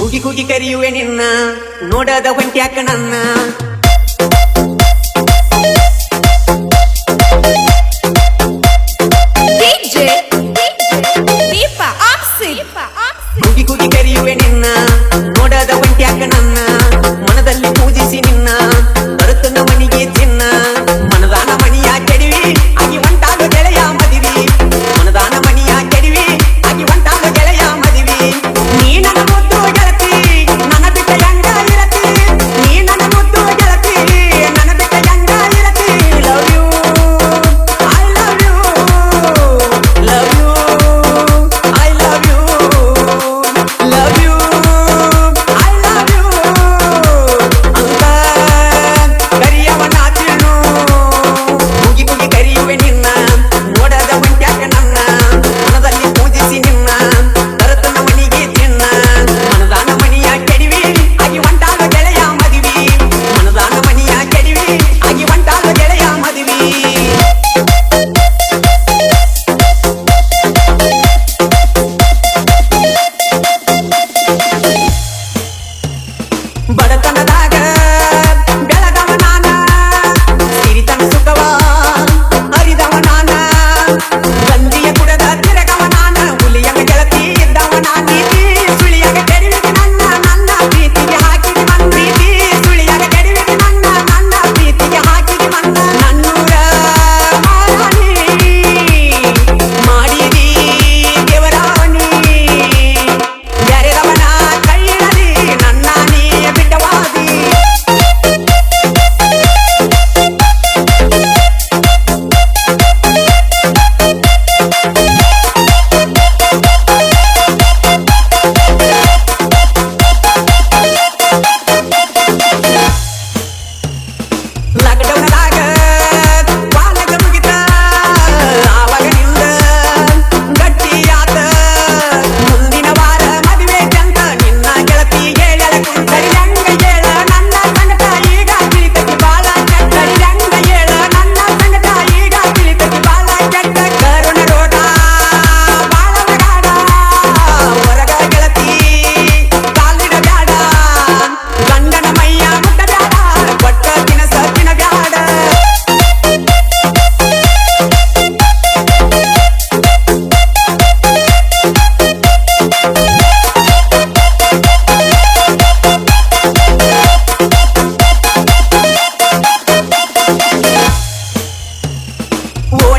ಕೂಗಿ ಕೂಗಿ ಕರಿಯುವೆ ನಿನ್ನ ನೋಡದ ಹೊಂಟ್ಯಾಕ ನನ್ನ.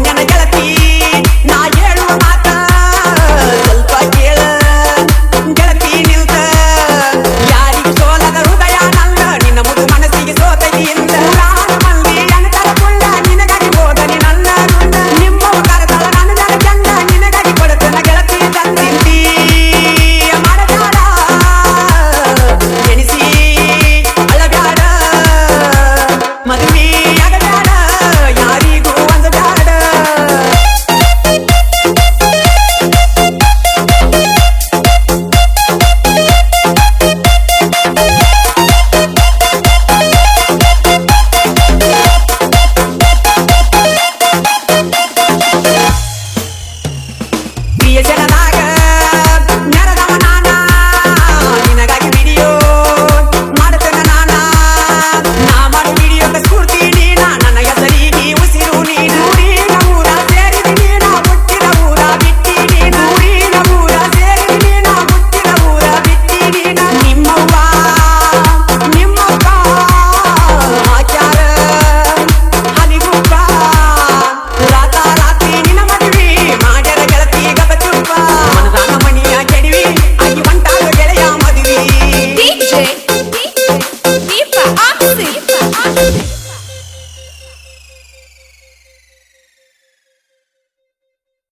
mañana